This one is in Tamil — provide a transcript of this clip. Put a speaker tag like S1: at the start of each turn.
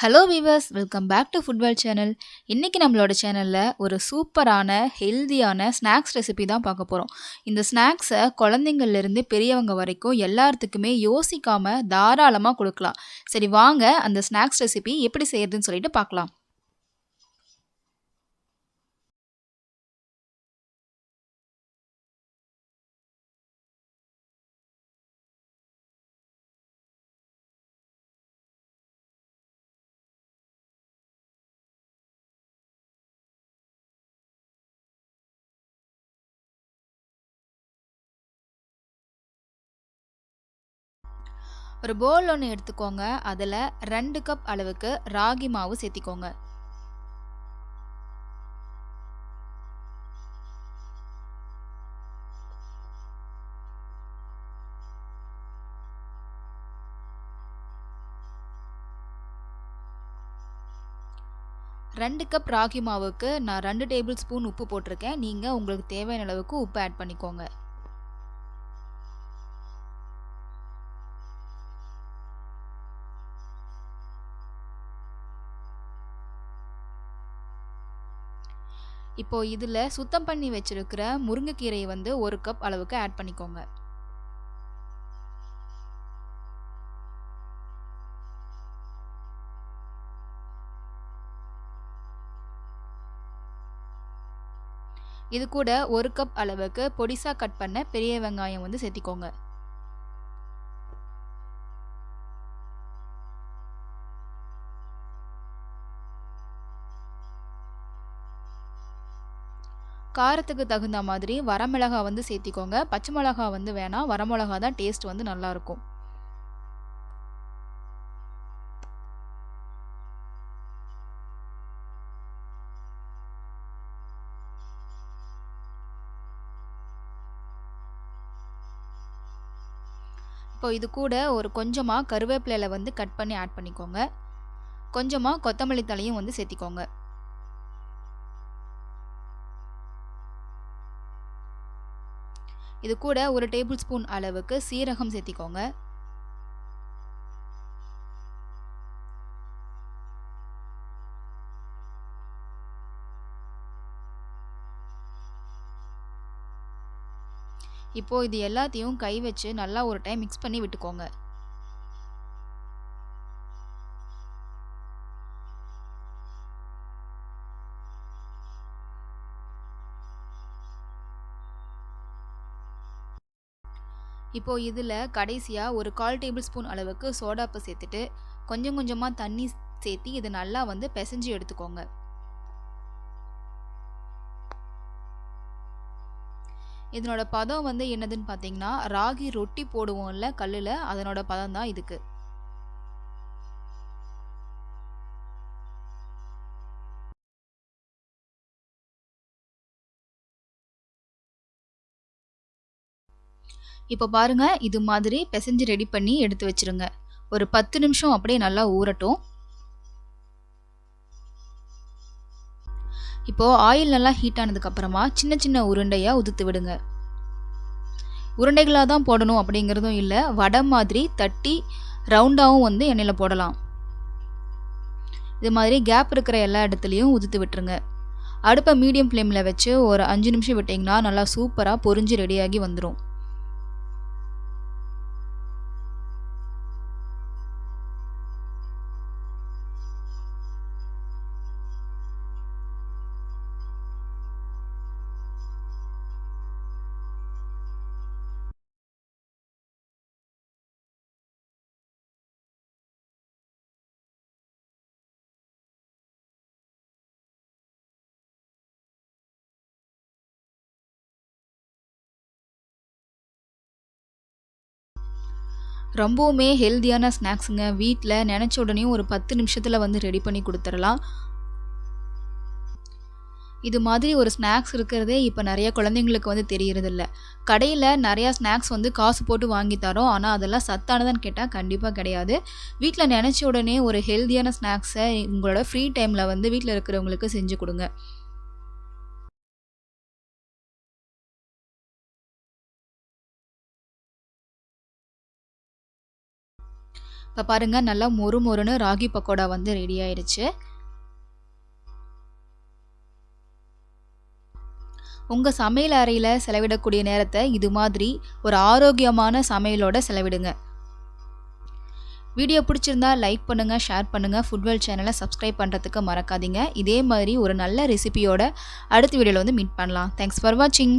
S1: Hello viewers welcome back to football channel இன்றைக்கி நம்மளோட சேனலில் ஒரு சூப்பரான ஹெல்தியான ஸ்நாக்ஸ் ரெசிபி தான் பார்க்க போகிறோம் இந்த ஸ்நாக்ஸை குழந்தைங்கள்லேருந்து பெரியவங்க வரைக்கும் எல்லாத்துக்குமே யோசிக்காமல் தாராளமாக கொடுக்கலாம். சரி வாங்க அந்த ஸ்நாக்ஸ் ரெசிபி எப்படி செய்யறதுன்னு சொல்லிட்டு பார்க்கலாம். ஒரு போல் ஒன்று எடுத்துக்கோங்க. அதில் ரெண்டு கப் அளவுக்கு ராகி மாவு சேர்த்திக்கோங்க. ரெண்டு கப் ராகி மாவுக்கு நான் ரெண்டு டேபிள் ஸ்பூன் உப்பு போட்டிருக்கேன். நீங்கள் உங்களுக்கு தேவையான அளவுக்கு உப்பு ஆட் பண்ணிக்கோங்க. இப்போ இதில் சுத்தம் பண்ணி வச்சிருக்கிற முருங்கைக்கீரையை வந்து ஒரு கப் அளவுக்கு ஆட் பண்ணிக்கோங்க. இது கூட ஒரு கப் அளவுக்கு பொடிசா கட் பண்ண பெரிய வெங்காயம் வந்து சேர்த்திக்கோங்க. காரத்துக்கு தகுந்த மாதிரி வரமிளகா வந்து சேர்த்திக்கோங்க. பச்சை மிளகா வந்து வேணாம் வரமிளகா தான் டேஸ்ட் வந்து நல்லாயிருக்கும் இப்போ இது கூட ஒரு கொஞ்சமாக கருவேப்பிலையில் வந்து கட் பண்ணி ஆட் பண்ணிக்கோங்க. கொஞ்சமாக கொத்தமல்லி தலையும் வந்து சேர்த்திக்கோங்க. இது கூட ஒரு டேபிள் ஸ்பூன் அளவுக்கு சீரகம் சேர்த்திக்கோங்க. இப்போது இது எல்லாத்தையும் கை வச்சு நல்லா ஒரு டைம் மிக்ஸ் பண்ணி விட்டுக்கோங்க. இப்போது இதில் கடைசியாக ஒரு கால் டேபிள் ஸ்பூன் அளவுக்கு சோடாப்பு சேர்த்துட்டு கொஞ்சம் கொஞ்சமாக தண்ணி சேர்த்து இது நல்லா வந்து பிசைஞ்சு எடுத்துக்கோங்க. இதனோட பதம் வந்து என்னதுன்னு பார்த்தீங்கன்னா ராகி ரொட்டி போடுவோம்ல கல்லில் அதனோட பதம் தான் இதுக்கு. இப்போ பாருங்க இது மாதிரி பிசைஞ்சு ரெடி பண்ணி எடுத்து வச்சிருங்க. ஒரு பத்து நிமிஷம் அப்படியே நல்லா ஊறட்டும். இப்போது ஆயில் நல்லா ஹீட் ஆனதுக்கப்புறமா சின்ன சின்ன உருண்டையாக உதுத்து விடுங்க. உருண்டைகளாக தான் போடணும் அப்படிங்கிறதும் இல்லை வடை மாதிரி தட்டி ரவுண்டாகவும் வந்து எண்ணெயில் போடலாம். இது மாதிரி கேப் இருக்கிற எல்லா இடத்துலையும் உதுத்து விட்டுருங்க. அடுப்பை மீடியம் ஃப்ளேமில் வச்சு ஒரு அஞ்சு நிமிஷம் விட்டிங்கன்னா நல்லா சூப்பராக பொறிஞ்சு ரெடியாகி வந்துடும் ரொம்பவுமே ஹெல்த்தியான ஸ்நாக்ஸுங்க வீட்டில் நினச்ச உடனேயும் ஒரு பத்து நிமிஷத்தில் வந்து ரெடி பண்ணி கொடுத்துடலாம். இது மாதிரி ஒரு ஸ்நாக்ஸ் இருக்கிறதே இப்போ நிறைய குழந்தைங்களுக்கு வந்து தெரியறதில்ல. கடையில் நிறையா ஸ்நாக்ஸ் வந்து காசு போட்டு வாங்கி தரோம். ஆனால் அதெல்லாம் சத்தானதான்னு கேட்டால் கண்டிப்பாக கிடையாது. வீட்டில் நினச்ச உடனே ஒரு ஹெல்த்தியான ஸ்நாக்ஸை உங்களோட ஃப்ரீ டைமில் வந்து வீட்டில் இருக்கிறவங்களுக்கு செஞ்சு கொடுங்க. இப்போ பாருங்கள் நல்லா மொறு மொறுன்னு ராகி பக்கோடா வந்து ரெடி ஆயிடுச்சு உங்கள் சமையல் அறையில் செலவிடக்கூடிய நேரத்தை இது மாதிரி ஒரு ஆரோக்கியமான சமையலோட செலவிடுங்க. வீடியோ பிடிச்சிருந்தா லைக் பண்ணுங்கள் ஷேர் பண்ணுங்கள் ஃபுட்வெல் சேனலை சப்ஸ்கிரைப் பண்ணுறதுக்கு மறக்காதீங்க. இதே மாதிரி ஒரு நல்ல ரெசிபியோட அடுத்த வீடியோவில் வந்து மீட் பண்ணலாம். தேங்க்ஸ் ஃபார் வாட்சிங்